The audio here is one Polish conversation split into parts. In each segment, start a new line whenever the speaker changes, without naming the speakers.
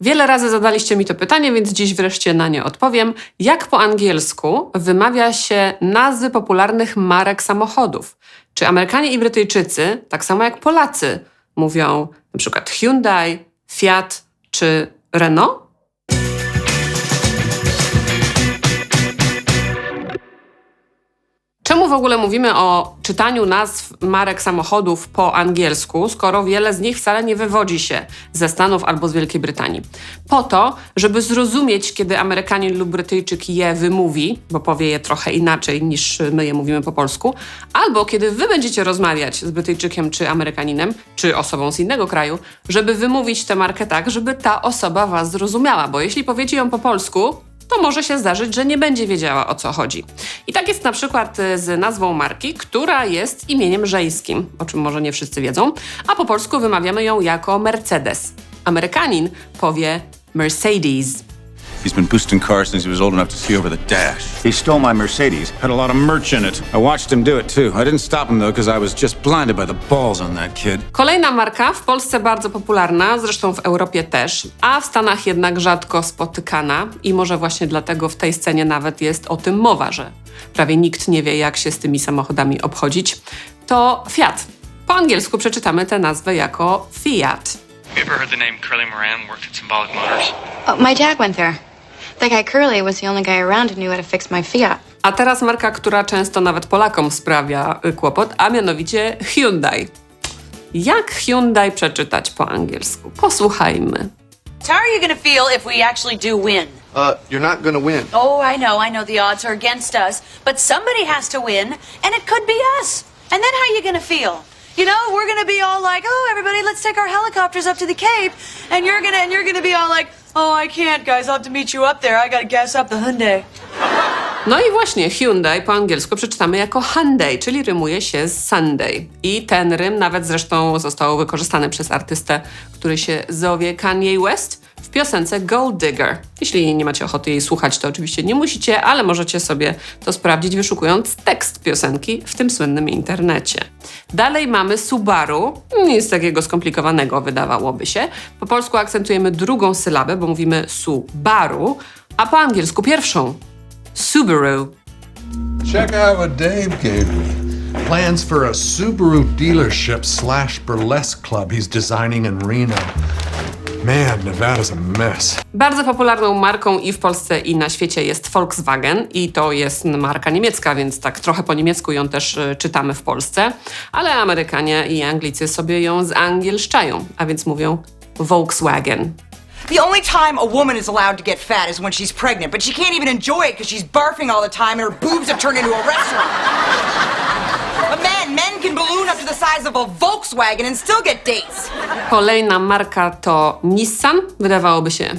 Wiele razy zadaliście mi to pytanie, więc dziś wreszcie na nie odpowiem. Jak po angielsku wymawia się nazwy popularnych marek samochodów? Czy Amerykanie i Brytyjczycy, tak samo jak Polacy, mówią przykład Hyundai, Fiat czy Renault? Czemu w ogóle mówimy o czytaniu nazw marek samochodów po angielsku, skoro wiele z nich wcale nie wywodzi się ze Stanów albo z Wielkiej Brytanii? Po to, żeby zrozumieć, kiedy Amerykanin lub Brytyjczyk je wymówi, bo powie je trochę inaczej niż my je mówimy po polsku, albo kiedy wy będziecie rozmawiać z Brytyjczykiem czy Amerykaninem, czy osobą z innego kraju, żeby wymówić tę markę tak, żeby ta osoba was zrozumiała, bo jeśli powiecie ją po polsku, to może się zdarzyć, że nie będzie wiedziała o co chodzi. I tak jest na przykład e, z nazwą marki, która jest imieniem żeńskim, o czym może nie wszyscy wiedzą, a po polsku wymawiamy ją jako Mercedes. Amerykanin powie Mercedes.
He's been boosting cars since he was old enough to see over the dash.
He stole my Mercedes.
Had a lot of merch in it. I watched him do it too. I didn't stop him though because I was just blinded by the balls on that kid.
Kolejna marka, w Polsce bardzo popularna, zresztą w Europie też, a w Stanach jednak rzadko spotykana i może właśnie dlatego w tej scenie nawet jest o tym mowa, że prawie nikt nie wie, jak się z tymi samochodami obchodzić, to Fiat. Po angielsku przeczytamy tę nazwę jako Fiat.
You ever heard the name Curly Moran worked at Symbolic Motors?
Oh, my dad went there. That guy Curly was the only guy around who knew how to fix my Fiat.
A teraz marka, która często nawet Polakom sprawia y, kłopot, a mianowicie Hyundai. Jak Hyundai przeczytać po angielsku? Posłuchajmy.
How are you going to feel if we actually do win?
Uh, you're not gonna win.
Oh, I know, I know the odds are against us, but somebody has to win, and it could be us. And then how are you going to feel? You know, we're going to be all like, "Oh, everybody, let's take our helicopters up to the Cape," and you're gonna and you're gonna be all like, "Oh, I can't, guys. I'll have to meet you up there. I got to gas up the Hyundai."
No i właśnie Hyundai po angielsku przeczytamy jako Hyundai, czyli rymuje się z Sunday. I ten rym nawet zresztą został wykorzystany przez artystę, który się zowie Kanye West w piosence Gold Digger. Jeśli nie macie ochoty jej słuchać, to oczywiście nie musicie, ale możecie sobie to sprawdzić wyszukując tekst piosenki w tym słynnym internecie. Dalej mamy Subaru, nic takiego skomplikowanego wydawałoby się. Po polsku akcentujemy drugą sylabę, bo mówimy Subaru, a po angielsku pierwszą. Subaru.
Check out what Dave gave me. Plans for a Subaru dealership slash burlesque club he's designing in Reno. Man, Nevada's a mess.
Bardzo popularną marką i w Polsce, i na świecie jest Volkswagen, i to jest marka niemiecka, więc tak trochę po niemiecku ją też y, czytamy w Polsce, ale Amerykanie i Anglicy sobie ją zangielszczają, a więc mówią Volkswagen.
The only time a woman is allowed to get fat is when she's pregnant, but she can't even enjoy it because she's barfing all the time and her boobs have turned into a restaurant. Men, men can balloon up to the size of a Volkswagen and still get dates.
Kolejna marka to Nissan, wydawałoby się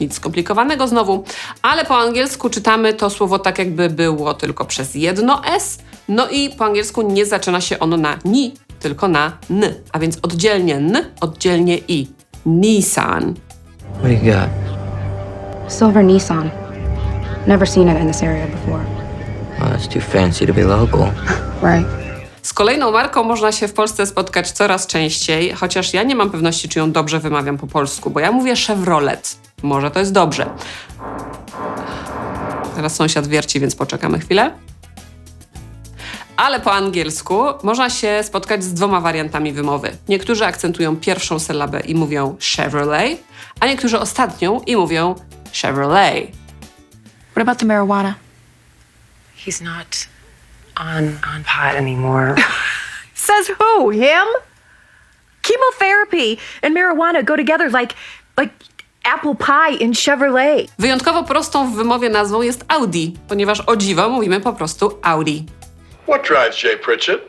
nic skomplikowanego znowu, ale po angielsku czytamy to słowo tak, jakby było tylko przez jedno S, no i po angielsku nie zaczyna się ono na ni, tylko na n, a więc oddzielnie n, oddzielnie i. Nissan.
What do you got?
Silver Nissan. Never seen it in this area before.
Oh, that's too fancy to be local.
Right.
Z kolejną marką można się w Polsce spotkać coraz częściej, chociaż ja nie mam pewności, czy ją dobrze wymawiam po polsku, bo ja mówię Chevrolet. Może to jest dobrze. Teraz sąsiad wierci, więc poczekamy chwilę. Ale po angielsku można się spotkać z dwoma wariantami wymowy. Niektórzy akcentują pierwszą sylabę i mówią Chevrolet, a niektórzy ostatnią i mówią Chevrolet.
What about the marijuana?
He's not on on pot anymore.
Says who? Him? Chemotherapy and marijuana go together like like apple pie and Chevrolet.
Wyjątkowo prostą w wymowie nazwą jest Audi, ponieważ o dziwo mówimy po prostu Audi.
What drives Jay Pritchett?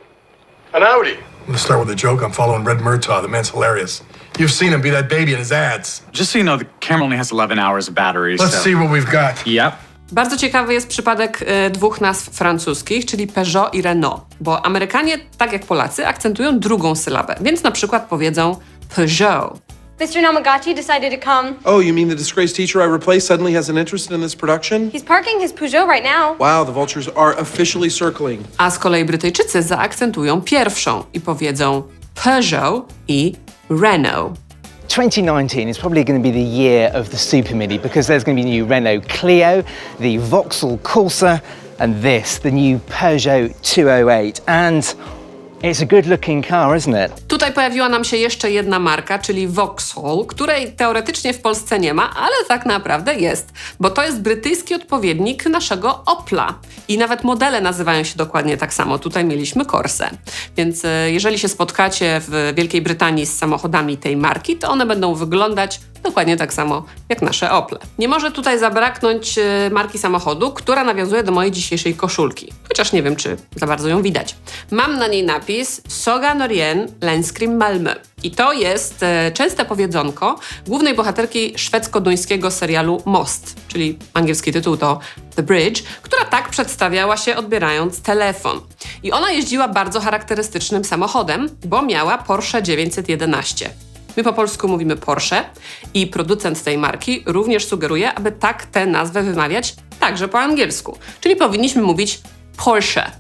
An Audi.
Let's start with a joke. I'm following Red Murtaugh. The man's hilarious. You've seen him be that baby in his ads.
Just so you know, the camera only has 11 hours of battery.
Let's
so.
see what we've got.
Yep.
Bardzo ciekawy jest przypadek e, dwóch nazw francuskich, czyli Peugeot i Renault, bo Amerykanie, tak jak Polacy, akcentują drugą sylabę, więc na przykład powiedzą Peugeot.
Mr. Namagachi decided to come.
Oh, you mean the disgraced teacher I replaced suddenly has an interest in this production?
He's parking his Peugeot right now.
Wow, the vultures are officially circling.
A z kolei Brytyjczycy zaakcentują pierwszą i powiedzą Peugeot i Renault.
2019 is probably going to be the year of the Super Mini because there's going to be new Renault Clio, the Vauxhall Corsa, and this, the new Peugeot 208. And it's a good looking car, isn't it?
Tutaj pojawiła nam się jeszcze jedna marka, czyli Vauxhall, której teoretycznie w Polsce nie ma, ale tak naprawdę jest, bo to jest brytyjski odpowiednik naszego Opla. I nawet modele nazywają się dokładnie tak samo. Tutaj mieliśmy Corsę. Więc e, jeżeli się spotkacie w Wielkiej Brytanii z samochodami tej marki, to one będą wyglądać dokładnie tak samo jak nasze Ople. Nie może tutaj zabraknąć e, marki samochodu, która nawiązuje do mojej dzisiejszej koszulki. Chociaż nie wiem, czy za bardzo ją widać. Mam na niej napis Soga Norien Lenskrim Malmö. I to jest e, częste powiedzonko głównej bohaterki szwedzko-duńskiego serialu Most, czyli angielski tytuł to The Bridge, która tak przedstawiała się odbierając telefon. I ona jeździła bardzo charakterystycznym samochodem, bo miała Porsche 911. My po polsku mówimy Porsche i producent tej marki również sugeruje, aby tak tę nazwę wymawiać także po angielsku. Czyli powinniśmy mówić Porsche.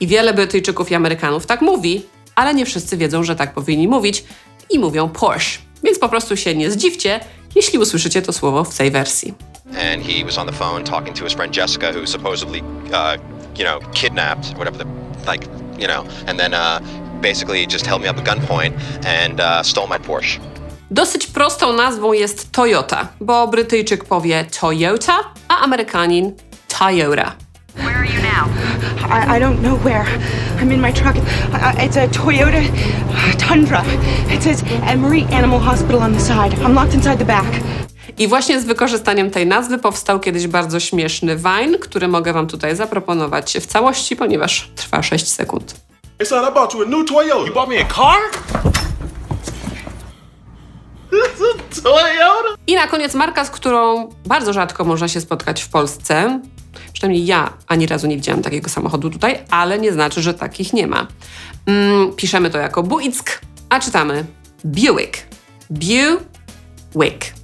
I wiele Brytyjczyków i Amerykanów tak mówi, ale nie wszyscy wiedzą, że tak powinni mówić i mówią Porsche. Więc po prostu się nie zdziwcie, jeśli usłyszycie to słowo w tej wersji.
and he was on the phone talking to his friend Jessica, who supposedly, uh, you know, kidnapped, whatever the, like, you know, and then uh, basically just held me up at gunpoint and uh, stole my Porsche.
Dosyć prostą nazwą jest Toyota, bo Brytyjczyk powie Toyota, a Amerykanin Toyota.
I, I don't know where. I'm in my truck. I, I- it's a Toyota Tundra. It says Emory Animal Hospital on the side. I'm locked inside the back.
I właśnie z wykorzystaniem tej nazwy powstał kiedyś bardzo śmieszny Vine, który mogę Wam tutaj zaproponować w całości, ponieważ trwa 6 sekund.
Hey son, I bought you a new Toyota. You bought me a car? Toyota?
I na koniec marka, z którą bardzo rzadko można się spotkać w Polsce. Przynajmniej ja ani razu nie widziałam takiego samochodu tutaj, ale nie znaczy, że takich nie ma. Mm, piszemy to jako Buick, a czytamy Buick. Buick.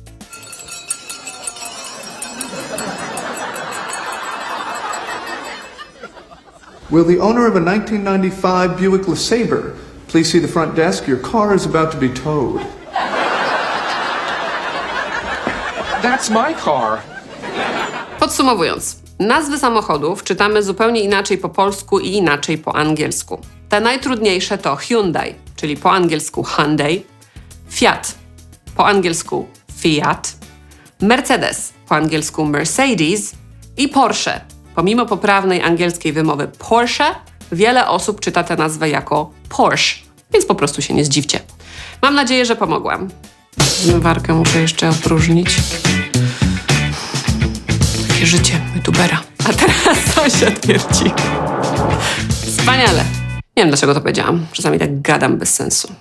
Will the owner of a 1995 Buick LeSabre please see the front desk? Your car is about to be towed.
That's my car.
Podsumowując, nazwy samochodów czytamy zupełnie inaczej po polsku i inaczej po angielsku. Te najtrudniejsze to Hyundai, czyli po angielsku Hyundai, Fiat, po angielsku Fiat, Mercedes, po angielsku Mercedes i Porsche. Pomimo poprawnej angielskiej wymowy Porsche, wiele osób czyta tę nazwę jako Porsche, więc po prostu się nie zdziwcie. Mam nadzieję, że pomogłam. Zmywarkę muszę jeszcze opróżnić. Życie youtubera. A teraz sąsiad pierdzi. Wspaniale. Nie wiem, dlaczego to powiedziałam. Czasami tak gadam bez sensu.